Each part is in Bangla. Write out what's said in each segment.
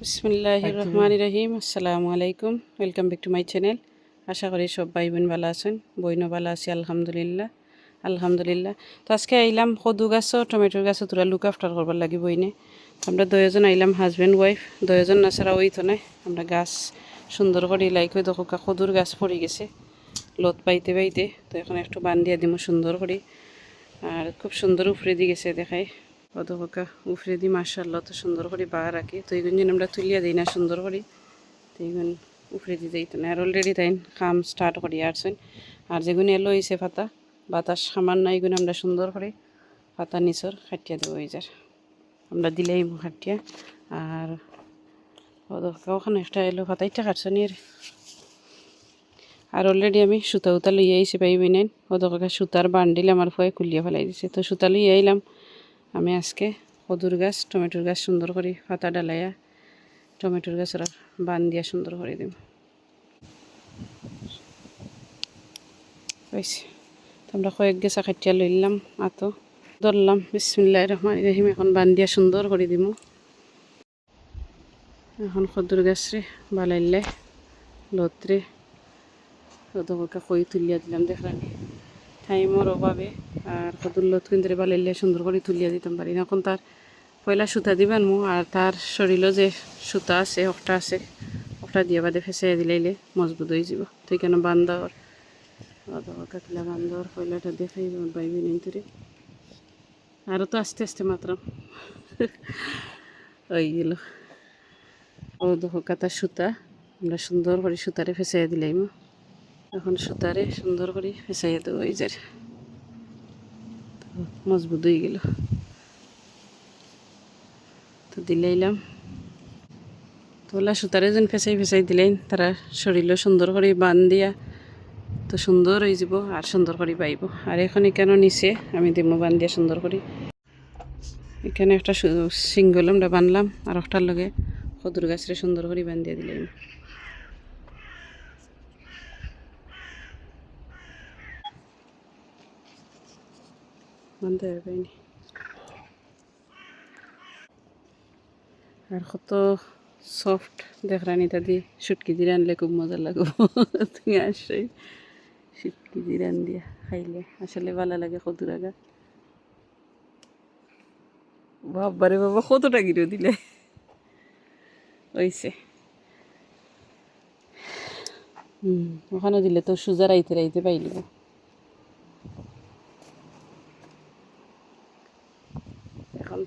বিসমিল্লাহ রহমান রহিম। আসসালামু আলাইকুম। Welcome back to my channel আশা করি সব ভাই বোন ভালো আছেন বইনও ভালো আছি আলহামদুলিল্লাহ। আলহামদুলিল্লাহ। তো আজকে আইলাম কদু গাছও টমেটোর গাছও তোরা লুক আফটার করবার লাগি বইনে। আমরা দুজন আইলাম হাজব্যান্ড ওয়াইফ দুজন না ছাড়া ওই তো নাই। আমরা গাছ সুন্দর করে লাইক হয়ে দেখো কদুর গাছ পড়ে গেছে লত পাইতে পাইতে। তো এখন একটু বান দিয়া দিমু সুন্দর করে। আর খুব সুন্দর উফরে দিয়ে গেছে দেখাই। কত হোকা উফরে দি মার্শাল্লাহ তো সুন্দর করে বা রাখি। তো এইগুন যেন আমরা তুলিয়া দিই না সুন্দর করে। তো এইগুন উফরে দিয়ে যাইতো না। আর অলরেডি তাই কাম স্টার্ট করি আসছেন আর যেগুন এলো হয়েছে পাতা বাতাস সামান্য এইগুন আমরা সুন্দর করে পাতা নিচর খাটিয়া দেবো, এই যার আমরা দিলেই খাটিয়া। আর ওখানে একটা এলো ইটা কাটছনি রে? আর অলরেডি আমি সুতা উতা লইয়া আইসি পাইবি নেন কতকা সুতার বান্ডিল আমার ফুয়ে খুলিয়া ফেলাই দিছে। তো সুতা লইয়া আইলাম আমি আজকে কদুর গাছ, টমেটোর গাছ সুন্দর করে পাতা ডালাইয়া টমেটোর গাছ ওরা বান দিয়া সুন্দর করে তো আমরা কয়েক গেছা খাটিয়া লইলাম, আতো ধরলাম। বিসমিল্লাহ রহমান রহিম, এখন বান দিয়া সুন্দর করে দিমু। এখন কদুর গাছ রে বালাইলে, লতরে কতকা কই তুলিয়া দিলাম দেখলাম। টাইমের অভাবে আর কদুল্লত কিন্তু বালাইলে সুন্দর করে তুলিয়া দিতাম পারি এখন তার পয়লা সুতা দিবেন মু, আর তার শরীরও যে সুতা আছে, অফটা আছে, অফটা দিয়ে বাদে ফেসে দিলাইলে মজবুত হয়ে যাব তো কেন বান্দাওর অতকা কিলা বান্দাওর পয়লাটা দেখাই বাইবি নেই তোরে আরও তো আস্তে আস্তে মাত্র। হয়ে গেল। ও দেখো কাতা সুতা, আমরা সুন্দর করে সুতারে ফেসাইয়া দিলাম এখন সুতারে সুন্দর করে ফেসাইয়া দেবো, এই যে। মজবুত হয়ে গেল। তো দিলাইলাম। তোলা সুতারে যেন ফেসাই ফেসাই দিলেন, তারা শরীরও সুন্দর করে বান দিয়া তো সুন্দর হয়ে যাব আর সুন্দর করে পাইব আর এখন এখানে নিচে আমি দিমো বান দিয়া সুন্দর করে। এখানে একটা সিঙ্গল আমরা বানলাম, আর একটার লগে কদুর গাছরে সুন্দর করে বান দিয়া দিলাম বানতে পারিনি আর কত সফট দেখরানি দাদি শুটকি দিয়ে রানলে খুব মজা লাগবো তুমি আসই শুটকি দিয়ে রান দিয়া খাইলে আসলে ভালো লাগে কদুর আগা বাবারে বাবা কতটা গিরো দিলে ওইছে হুম ওখানে দিলে তো সোজা রাইতে রাইতে পাইলিব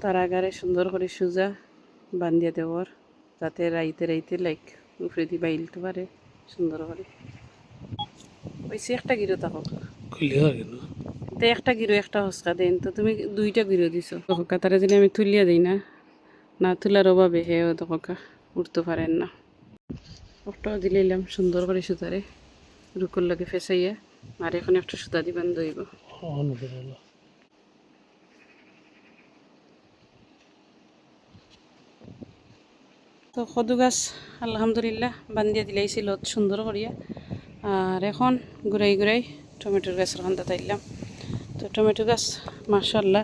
তার আগারে সুন্দর করে সোজা বান্ধিয়া দেওয়ার যাতে রাইতে রাইতে লাইক উপরে দিয়ে বাইলতে পারে সুন্দর করে। ওইসে একটা গিরো হয় তো একটা গিরো একটা হসকা দেন। তো তুমি দুইটা গিরো দিছো। তখকা তারা যদি আমি তুলিয়া দিই না না তোলার অভাবে হে ও তখকা উঠতে পারেন না। ওটাও দিলাম সুন্দর করে সুতারে রুকুর লাগে ফেসাইয়া আর এখন একটা সুতা দিবেন দইব। তো কদু গাছ, আলহামদুলিল্লাহ, বান্ধিয়া দিলাইছিল সুন্দর করিয়া আর এখন ঘুরাই ঘুরাই টমেটোর গাছের খান্দা তাইলাম। তো টমেটো গাছ মার্শাল্লাহ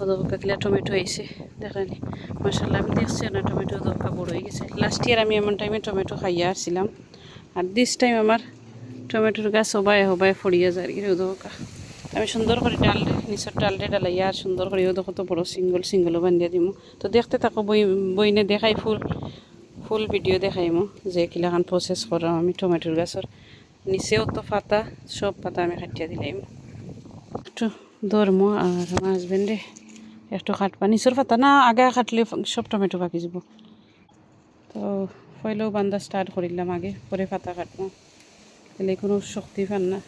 অদপকা কিলা টমেটো হয়েছে দেখানি মার্শাল্লাহ আমি দেখছি না, টমেটো অদপকা বড় হয়ে গেছে। লাস্ট ইয়ার আমি এমন টাইমে টমেটো খাইয়া আসছিলাম আর দিস টাইম আমার টমেটোর গাছ হবায় হবায় ফড়িয়া যায় কি অদপকা আমি সুন্দর করে ডাল নিচের ডালরে ডালাইয়া সুন্দর করে ওদের কত বড় সিঙ্গল সিঙ্গলও বান্ধিয়া দিমু। তো দেখতে থাকো, বই, বইনে দেখাই ফুল ফুল ভিডিও দেখাইমু যে কিলাখান প্রসেস করাম আমি টমেটোর গাছের নিচেও তো পাতা সব পাতা আমি কাটিয়া দিলাম একটু ধরমো আর আমার হাজবেন্ডে একটু কাটবা। নিচের পাতা না, আগে কাটলে সব টমেটো পাকি যাব। তো পয়লেও বান্ধা স্টার্ট করিলাম আগে পরে পাতা কাটবো। তাহলে কোনো শক্তি পান না।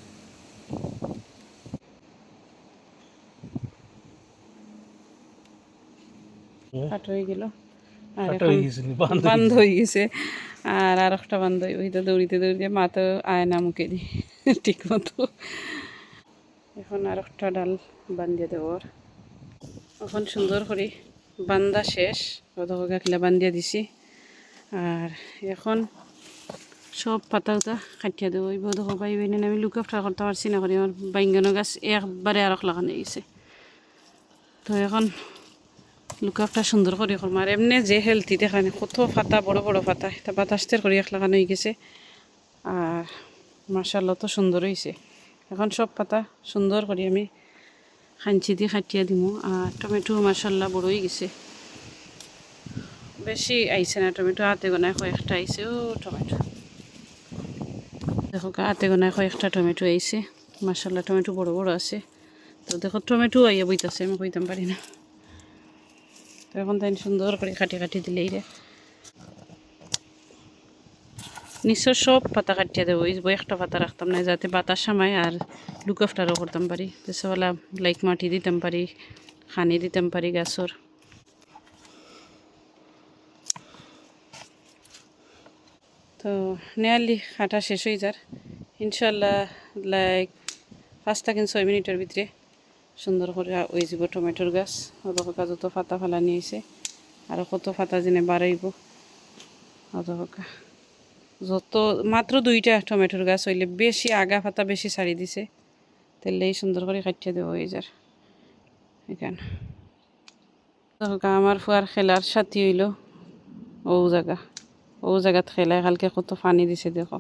কাট হয়ে গেল। আর বান্ধ হয়ে গেছে আর আর একটা বান্ধ ওইটা দৌড়িতে দৌড়িতে মা তো আয় না মুখে দি ঠিক মতো এখন আর একটা ডাল বান্ধিয়ে দেওয়ার এখন সুন্দর করে বান্ধা শেষ। কতকা কিলা বান্ধিয়া দিছি। আর এখন সব পাতা উতা কাটিয়া দেবো। এই বোধ পাই আমি লুক আফটার করতে পারছি না করি আমার বাইঙ্গানো গাছ একবারে আর লাগানো গেছে তো এখন লুকাপটা সুন্দর করে করম আর এমনি যে হেলথি দেখানি কত ফাতা বড় বড় ফাতা এটা বাতাসতের করে এক লাগানো হয়ে গেছে। আর মার্শাল্লাহ তো সুন্দর হয়েছে এখন সব পাতা সুন্দর করে আমি খাঞ্চি দিয়ে খাটিয়ে দিমু। আর টমেটো মার্শাল্লাহ বড় হয়ে গেছে। বেশি আইছে না, টমেটো হাতে গোনায় কয়েকটা আইছে ও, টমেটো। দেখো হাতে গোনায় কয়েকটা টমেটো আইছে মার্শাল্লাহ টমেটো বড় বড় আছে। তো দেখো টমেটো আইয়া বইতাছে আমি কইতাম পারি না। এখন তাই সুন্দর করে কাটি কাটি দিলেই রে নিশ্চয় সব পাতা কাটিয়ে দেবো। বই একটা পাতা রাখতাম না, যাতে বাতাস সামায় আর লুকাফটারও করতাম পারি। দেশওয়ালা লাইক মাটি দিতাম পারি, খানি দিতাম পারি, গাছর। তো নেয়ালি কাটা শেষ হয়ে যার। ইনশাল্লাহ, লাইক পাঁচ থেকে ছয় মিনিটের ভিতরে সুন্দর করে ওই যাব টমেটোর গাছ অতকা যত ফাতা ফেলা নিয়েছে আর কত ফাতা যেনে বাড়াইব অতকা যত, মাত্র দুইটা টমেটোর গাছ হইলে বেশি আগা ফাতা বেশি ছাড়ি দিছে, তেলেই সুন্দর করে কাটিয়ে দেবো এই যার, এখানে। আমার ফুয়ার খেলার সাথী হইল, ও জায়গা ও জায়গাত খেলায় কালকে কত পানি দিছে দেখো।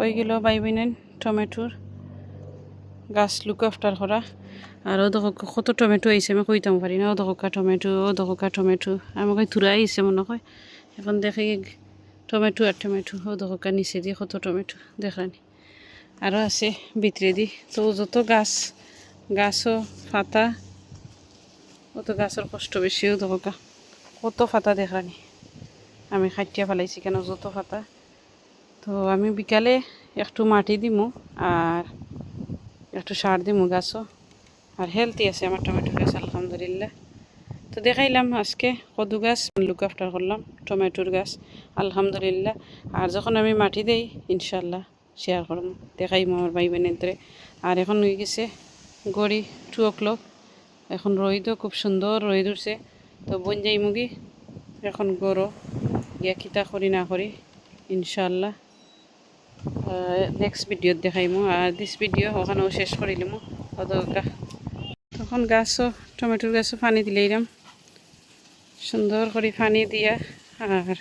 ওইগুলো বাইবি নেন টমেটোর। গাছ লুক আফটার করা আর ও দেখো কত টমেটো আইছে আমি কইতাম পারি না ও দেখো টমেটো ও দেখো টমেটো। আমাকে থুরা আইছে মনে হয় এখন দেখি টমেটো আর টমেটো ও দেখো নিচে দিয়ে কত টমেটো দেখানি আরও আছে ভিতরে দি, তো যত গাছ গাছও ফাতা অত গাছের কষ্ট বেশিও দেখো কত ফাতা দেখানি আমি খাটিয়া ফেলাইছি কেন যত ফাতা তো আমি বিকালে একটু মাটি দিমু আর একটু সার দিমু গাছও। আর হেলদি আছে আমার টমেটো গাছ, আলহামদুলিল্লাহ। তো দেখাইলাম আজকে কদু গাছ লুক আফটার করলাম টমেটোর গাছ, আলহামদুলিল্লাহ। আর যখন আমি মাটি দেই ইনশাল্লাহ শেয়ার করম দেখাইম আমার ভাই বোনেদের আর এখন হয়ে গেছে গড়ি টু ও ক্লক এখন রোদও খুব সুন্দর রোদ উঠছে। তো বন যাই মুগি এখন গরো গিয়া খিতা করি না করি ইনশাল্লাহ নেক্সট ভিডিওত দেখাইমু। আর দিস ভিডিও ওখানেও শেষ করিলিমু অদকা তখন গাছও টমেটোর গাছও পানি দিলে এরম সুন্দর করে পানি দিয়া আর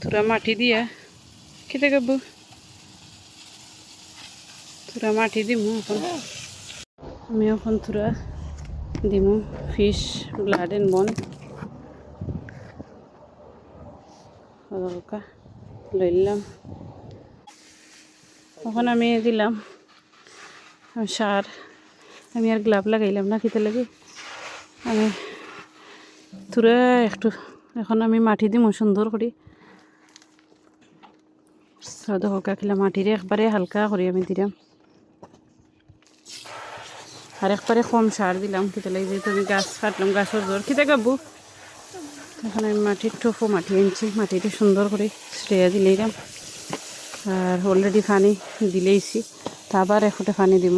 থোড়া মাটি দিয়া। খেতে গাবো থোড়া মাটি দিমু এখন। আমি এখন থোড়া দিমু। ফিশ ব্লাড এন্ড বন লইলাম তখন আমি দিলাম সার। আমি আর গ্লাভ লাগাইলাম না খেতে লাগে। আমি তুরে একটু, এখন আমি মাটি দিমু সুন্দর করি। হলকা খেলা মাটিরে একবারে হালকা করে আমি দিলাম। আর একবারে কম সার দিলাম খেতে লাগে, যেহেতু আমি গাছ কাটলাম গাছের জোর খেতে গাবো এখন আমি মাটির টোফো মাটি আনছি, মাটিটা সুন্দর করে স্প্রে দিলাম। আর অলরেডি পানি দিলেইছি। তা আবার এফুটে পানি দিব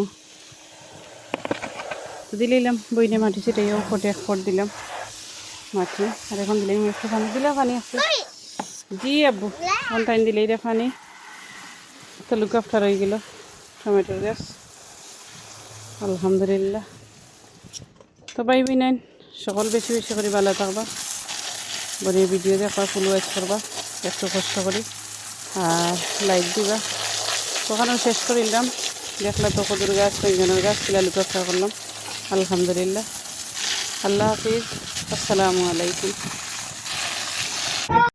দিলাম বইনে মাটি সেটাইও ফটে এক ফট দিলাম মাটি। আর এখন দিলাম একটু পানি। দিলে পানি আছে। জি আব্বু অন টাইম দিলেই রে পানি। তো লুক আফটার হয়ে গেল টমেটোর গাছ। আলহামদুলিল্লাহ। তো পাইবি নাইন সকল বেশি বেশি করে ভালো থাকবা। বলে ভিডিও দেখা ফুল ওয়াচ করবা, একটু কষ্ট করি। আর লাইট দিবা। ওখানেও শেষ করিলাম দেখলা তো কদুর গাছ, কয়েকজনের গাছ কিলা লুকাফা করলাম। আলহামদুলিল্লাহ। আল্লাহ হাফিজ। আসসালামু আলাইকুম।